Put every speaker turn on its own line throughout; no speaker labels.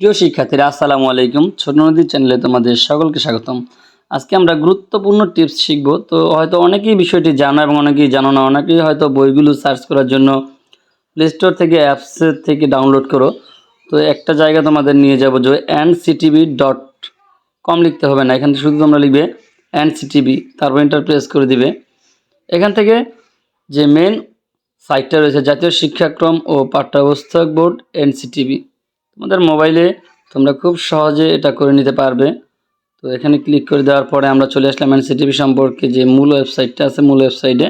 প্রিয় শিক্ষার্থীরা, আসসালামু আলাইকুম। ছোট নদীর চ্যানেলে তোমাদের সকলকে স্বাগতম। আজকে আমরা গুরুত্বপূর্ণ টিপস শিখব। তো হয়তো অনেকেই বিষয়টি জানো এবং অনেকেই জানো না। অনেকেই হয়তো বইগুলো সার্চ করার জন্য প্লে স্টোর থেকে অ্যাপসের থেকে ডাউনলোড করো। তো একটা জায়গা তোমাদের নিয়ে যাব যে এন সিটিভি ডট কম লিখতে হবে না। এখান থেকে শুধু তোমরা লিখবে এন সিটিভি তারপর এন্টার প্রেস করে দিবে। এখান থেকে যে মেন সাইটটা রয়েছে, জাতীয় শিক্ষাক্রম ও পাঠ্যপুস্তক বোর্ড এন এনসিটিভি তোমাদের মোবাইলে তোমরা খুব সহজে এটা করে নিতে পারবে। তো এখানে ক্লিক করে দেওয়ার পরে আমরা চলে আসলাম এনসিটিভি সম্পর্কে যে মূল ওয়েবসাইটটা আছে, মূল ওয়েবসাইটে।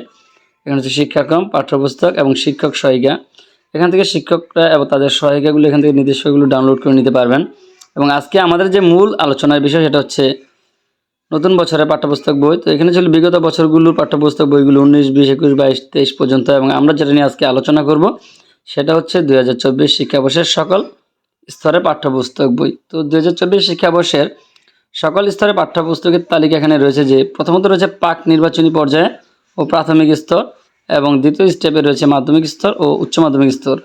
এখানে হচ্ছে শিক্ষাক্রম, পাঠ্যপুস্তক এবং শিক্ষক সহায়িকা। এখান থেকে শিক্ষকরা এবং তাদের সহায়িকাগুলো এখান থেকে নির্দেশকগুলো ডাউনলোড করে নিতে পারবেন। এবং আজকে আমাদের যে মূল আলোচনার বিষয় সেটা হচ্ছে নতুন বছরের পাঠ্যপুস্তক বই। তো এখানে ছিল বিগত বছরগুলোর পাঠ্যপুস্তক বইগুলো উনিশ, বিশ, একুশ, বাইশ, তেইশ পর্যন্ত এবং আমরা যেটা নিয়ে আজকে আলোচনা করব সেটা হচ্ছে দুই হাজার চব্বিশ শিক্ষাবর্ষের সকল স্তরের পাঠ্যপুস্তক বই। তো দু হাজার চব্বিশ শিক্ষাবর্ষের সকল স্তরের পাঠ্যপুস্তকের তালিকা এখানে রয়েছে যে, প্রথমত রয়েছে পাক নির্বাচনী পর্যায়ে ও প্রাথমিক স্তর এবং দ্বিতীয় স্টেপে রয়েছে মাধ্যমিক স্তর ও উচ্চ মাধ্যমিক স্তর।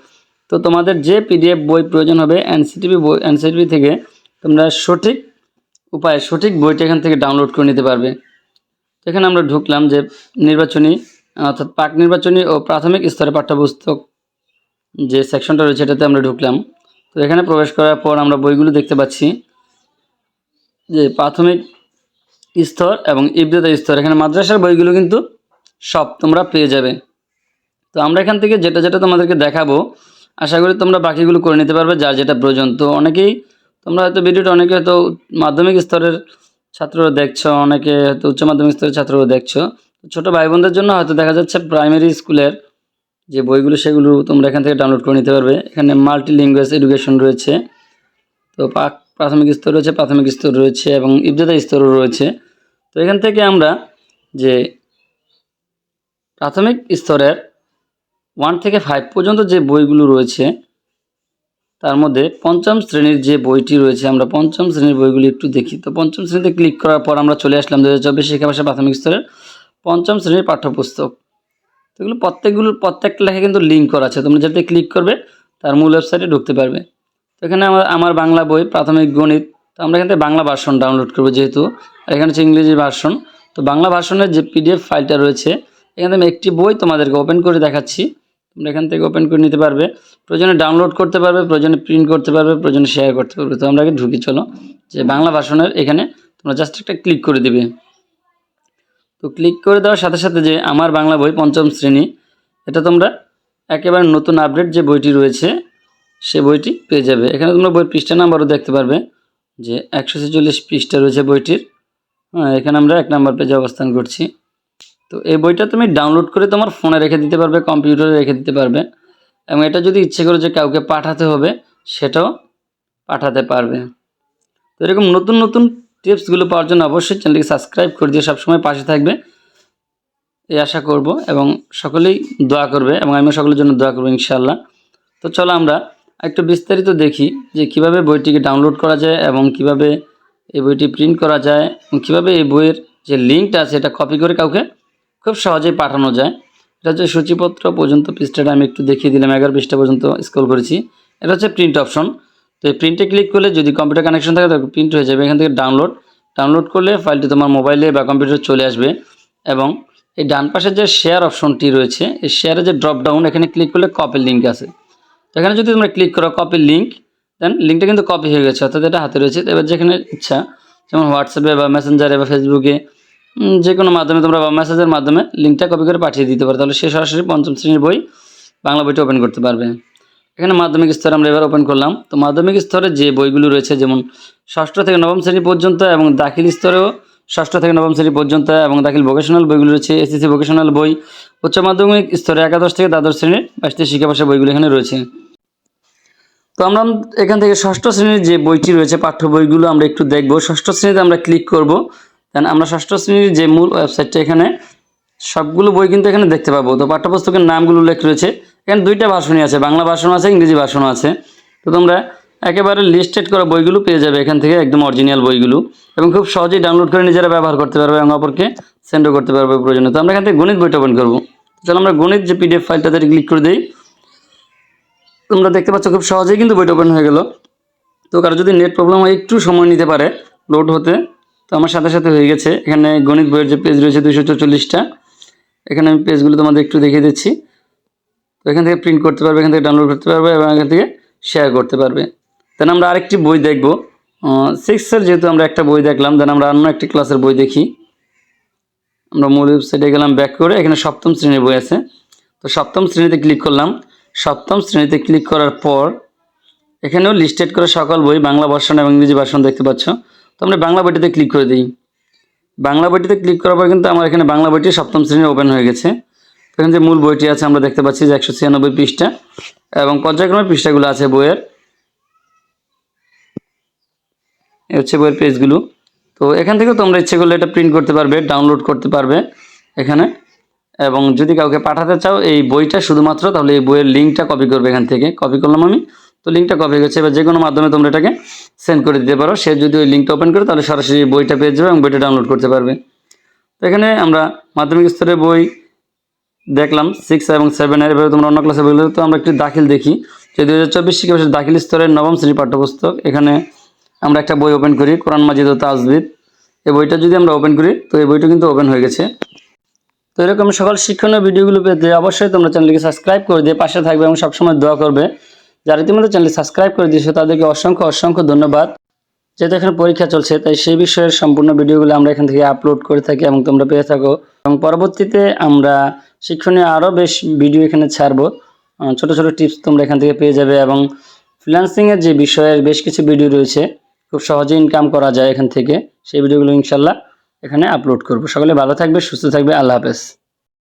তো তোমাদের যে পিডিএফ বই প্রয়োজন হবে এনসিটিভি বই এনসিটিভি থেকে তোমরা সঠিক উপায়ে সঠিক বইটা এখান থেকে ডাউনলোড করে নিতে পারবে। এখানে আমরা ঢুকলাম যে নির্বাচনী, অর্থাৎ পাক নির্বাচনী ও প্রাথমিক স্তরে পাঠ্যপুস্তক যে সেকশনটা রয়েছে এটাতে আমরা ঢুকলাম। তো এখানে প্রবেশ করার পর আমরা বইগুলো দেখতে পাচ্ছি যে প্রাথমিক স্তর এবং ইবদাতা স্তর। এখানে মাদ্রাসার বইগুলো কিন্তু সব তোমরা পেয়ে যাবে। তো আমরা এখান থেকে যেটা যেটা তোমাদেরকে দেখাবো, আশা করি তোমরা বাকিগুলো করে নিতে পারবে যার যেটা প্রয়োজন। তো অনেকেই তোমরা হয়তো ভিডিওটা অনেকে হয়তো মাধ্যমিক স্তরের ছাত্ররা দেখছ, অনেকে হয়তো উচ্চ মাধ্যমিক স্তরের ছাত্ররা দেখছ। ছোটো ভাই বোনদের জন্য হয়তো দেখা যাচ্ছে প্রাইমারি স্কুলের যে বইগুলো সেগুলো তোমরা এখান থেকে ডাউনলোড করে নিতে পারবে। এখানে মাল্টি ল্যাঙ্গুয়েজ এডুকেশন রয়েছে। তো প্রাথমিক স্তর রয়েছে, প্রাথমিক স্তর রয়েছে এবং ইবদাদা স্তরও রয়েছে। তো এখান থেকে আমরা যে প্রাথমিক স্তরের ওয়ান থেকে ফাইভ পর্যন্ত যে বইগুলো রয়েছে, তার মধ্যে পঞ্চম শ্রেণির যে বইটি রয়েছে, আমরা পঞ্চম শ্রেণির বইগুলি একটু দেখি। তো পঞ্চম শ্রেণীতে ক্লিক করার পর আমরা চলে আসলাম দু হাজার চব্বিশ শিক্ষাবর্ষে প্রাথমিক স্তরের পঞ্চম শ্রেণির পাঠ্যপুস্তক। এগুলো প্রত্যেকগুলো, প্রত্যেকটা লেখা কিন্তু লিঙ্ক করা আছে। তোমরা যাতে ক্লিক করবে, তার মূল ওয়েবসাইটে ঢুকতে পারবে। তো এখানে আমার আমার বাংলা বই, প্রাথমিক গণিত, তো আমরা এখান থেকে বাংলা ভার্সন ডাউনলোড করব যেহেতু আর এখানে হচ্ছে ইংরেজি ভার্সন তো বাংলা ভার্সনের যে পিডিএফ ফাইলটা রয়েছে, এখানে আমি একটি বই তোমাদেরকে ওপেন করে দেখাচ্ছি। তোমরা এখান থেকে ওপেন করে নিতে পারবে। প্রয়োজনে ডাউনলোড করতে পারবে, প্রয়োজনে প্রিন্ট করতে পারবে, প্রয়োজনে শেয়ার করতে পারবে। তো আমরা আগে ঢুকি, চলো। যে বাংলা ভার্সনের এখানে তোমরা জাস্ট একটা ক্লিক করে দিবে। তো ক্লিক করে দেওয়ার সাথে সাথে যে আমার বাংলা বই পঞ্চম শ্রেণি, এটা তোমরা একেবারে নতুন আপডেট যে বইটি রয়েছে, সে বইটি পেয়ে যাবে। এখানে তোমরা বইয়ের পৃষ্ঠা নাম্বারও দেখতে পারবে যে একশো ছেচল্লিশ পৃষ্ঠা রয়েছে বইটির। হ্যাঁ এখানে আমরা এক নাম্বার পেজে অবস্থান করছি। তো এই বইটা তুমি ডাউনলোড করে তোমার ফোনে রেখে দিতে পারবে কম্পিউটারে রেখে দিতে পারবে এবং এটা যদি ইচ্ছে করো যে কাউকে পাঠাতে হবে, সেটাও পাঠাতে পারবে। তো এরকম নতুন নতুন টিপসগুলো পাওয়ার জন্য অবশ্যই চ্যানেলটিকে সাবস্ক্রাইব করে দিয়ে সবসময় পাশে থাকবে এই আশা করব এবং সকলেই দোয়া করবে এবং আমিও সকলের জন্য দোয়া করব ইনশাল্লাহ তো চলো আমরা একটু বিস্তারিত দেখি যে কীভাবে বইটিকে ডাউনলোড করা যায় এবং কীভাবে এই বইটি প্রিন্ট করা যায় এবং কীভাবে এই বইয়ের যে লিঙ্কটা আছে এটা কপি করে কাউকে খুব সহজেই পাঠানো যায়। এটা হচ্ছে সূচিপত্র পর্যন্ত পৃষ্ঠাটা আমি একটু দেখিয়ে দিলাম, এগারো পৃষ্ঠা পর্যন্ত স্ক্রল করেছি। এটা হচ্ছে প্রিন্ট অপশন তো এই প্রিন্টে ক্লিক করলে যদি কম্পিউটার কানেকশন থাকে, তাহলে প্রিন্ট হয়ে যাবে। এখান থেকে ডাউনলোড ডাউনলোড করলে ফাইলটি তোমার মোবাইলে বা কম্পিউটারে চলে আসবে এবং এই ডান পাশে যে শেয়ার অপশনটি রয়েছে, এই শেয়ারের যে ড্রপ ডাউন এখানে ক্লিক করলে কপির লিঙ্ক আছে। তো এখানে যদি তোমরা ক্লিক করো কপির লিঙ্ক দেন লিঙ্কটা কিন্তু কপি হয়ে গেছে, অর্থাৎ এটা হাতে রয়েছে। এবার যেখানে ইচ্ছা, যেমন হোয়াটসঅ্যাপে বা মেসেঞ্জারে বা ফেসবুকে যে কোনো মাধ্যমে তোমরা বা মেসেজের মাধ্যমে লিঙ্কটা কপি করে পাঠিয়ে দিতে পারো। তাহলে সে সরাসরি পঞ্চম শ্রেণির বই বাংলা বইটা ওপেন করতে পারবে। এখানে মাধ্যমিক স্তরে আমরা এবার ওপেন করলাম। তো মাধ্যমিক স্তরে যে বইগুলো রয়েছে, যেমন ষষ্ঠ থেকে নবম শ্রেণি পর্যন্ত এবং দাখিল স্তরেও ষষ্ঠ থেকে নবম শ্রেণি পর্যন্ত এবং দাখিল ভোকেশনাল বইগুলো রয়েছে এসএসসি ভোকেশনাল বই, উচ্চ মাধ্যমিক স্তরে একাদশ থেকে দ্বাদশ শ্রেণির বাইশটি শিক্ষাভাষা বইগুলো এখানে রয়েছে। তো আমরা এখান থেকে ষষ্ঠ শ্রেণির যে বইটি রয়েছে, পাঠ্য বইগুলো আমরা একটু দেখব। ষষ্ঠ শ্রেণীতে আমরা ক্লিক করব। দেন আমরা ষষ্ঠ শ্রেণির যে মূল ওয়েবসাইটটা এখানে সবগুলো বই কিন্তু এখানে দেখতে পাবো। তো পাঠ্যপুস্তকের নামগুলো উল্লেখ রয়েছে। এখানে দুইটা ভার্সনই আছে, বাংলা ভার্সন আছে, ইংরেজি ভার্সনও আছে। তো তোমরা একেবারে লিস্টেড করা বইগুলো পেয়ে যাবে এখান থেকে, একদম অরিজিনাল বইগুলো। এবং খুব সহজেই ডাউনলোড করে নিজেরা ব্যবহার করতে পারবে এবং অপরকে সেন্ডও করতে পারবে প্রয়োজনে। তো আমরা এখান থেকে গণিত বইটা ওপেন করব। চলো আমরা গণিত যে পিডিএফ ফাইলটা ফাইলটাতে ক্লিক করে দিই। তোমরা দেখতে পাচ্ছ খুব সহজেই কিন্তু বইটা ওপেন হয়ে গেল। তো কারও যদি নেট প্রবলেম হয়, একটু সময় নিতে পারে লোড হতে। তো আমার সাথে সাথে হয়ে গেছে। এখানে গণিত বইয়ের যে পেজ রয়েছে দুশো চল্লিশটা এখানে আমি পেজগুলো তোমাদের একটু দেখিয়ে দিচ্ছি। তো এখান থেকে প্রিন্ট করতে পারবে, এখান থেকে ডাউনলোড করতে পারবে এবং এখান থেকে শেয়ার করতে পারবে। দেন আমরা আরেকটি বই দেখব। সিক্সের যেহেতু আমরা একটা বই দেখলাম দেন আমরা অন্য একটি ক্লাসের বই দেখি। আমরা মূল ওয়েবসাইটে গেলাম ব্যাক করে এখানে সপ্তম শ্রেণির বই আছে। তো সপ্তম শ্রেণীতে ক্লিক করলাম। সপ্তম শ্রেণীতে ক্লিক করার পর এখানেও লিস্টেড করে সকল বই, বাংলা ভার্সন এবং ইংরেজি ভার্সন দেখতে পাচ্ছ। তো আমরা বাংলা বইটিতে ক্লিক করে দিই। বাংলা বইটিতে ক্লিক করার পর কিন্তু আমার এখানে বাংলা বইটি সপ্তম শ্রেণির ওপেন হয়ে গেছে। এখানে যে মূল বইটি আছে, আমরা দেখতে পাচ্ছি যে একশো ছিয়ানব্বই পৃষ্ঠা এবং পর্যায়ক্রমে পৃষ্ঠাগুলো আছে বইয়ের। এই হচ্ছে বইয়ের পেজগুলো। তো এখান থেকেও তোমরা ইচ্ছে করলে এটা প্রিন্ট করতে পারবে, ডাউনলোড করতে পারবে এখানে। এবং যদি কাউকে পাঠাতে চাও, এই বইটা শুধুমাত্র, তাহলে এই বইয়ের লিঙ্কটা কপি করবে এখান থেকে। কপি করলাম আমি। তো লিঙ্কটা কপি গেছে। এবার যে কোনো মাধ্যমে তোমরা এটাকে সেন্ড করে দিতে পারো। সে যদি ওই লিঙ্কটা ওপেন করে, তাহলে সরাসরি বইটা পেয়ে যাবে এবং বইটা ডাউনলোড করতে পারবে। তো এখানে আমরা মাধ্যমিক স্তরের বই দেখলাম সিক্স এবং সেভেনের এভাবে তোমরা অন্য ক্লাসে বইগুলো তো আমরা একটি দাখিল দেখি। যে দু হাজার চব্বিশ শিক্ষাবর্ষের দাখিল স্তরের নবম শ্রেণি পাঠ্যপুস্তক, এখানে আমরা একটা বই ওপেন করি, কোরআন মাজিদ ও তাজবিদ। এই বইটা যদি আমরা ওপেন করি, তো এই বইটা কিন্তু ওপেন হয়ে গেছে। তো এরকম সকল শিক্ষণীয় ভিডিওগুলো পেতে অবশ্যই তোমরা চ্যানেলটিকে সাবস্ক্রাইব করে দিয়ে পাশে থাকবে এবং সবসময় দোয়া করবে। যারা ইতিমধ্যে চ্যানেলটি সাবস্ক্রাইব করে দিয়েছ, তাদেরকে অসংখ্য অসংখ্য ধন্যবাদ। যেহেতু এখানে পরীক্ষা চলছে, তাই সেই বিষয়ের সম্পূর্ণ ভিডিওগুলো আমরা এখান থেকে আপলোড করে থাকি এবং তোমরা পেয়ে থাকো। এবং পরবর্তীতে আমরা শিক্ষণীয় আরও বেশ ভিডিও এখানে ছাড়বো। ছোট ছোট টিপস তোমরা এখান থেকে পেয়ে যাবে এবং ফ্রিলান্সিংয়ের যে বিষয়ের বেশ কিছু ভিডিও রয়েছে, খুব সহজে ইনকাম করা যায় এখান থেকে। সেই ভিডিওগুলো ইনশাল্লাহ এখানে আপলোড করব। সকলে ভালো থাকবে, সুস্থ থাকবে, আল্লাহ হাফেজ।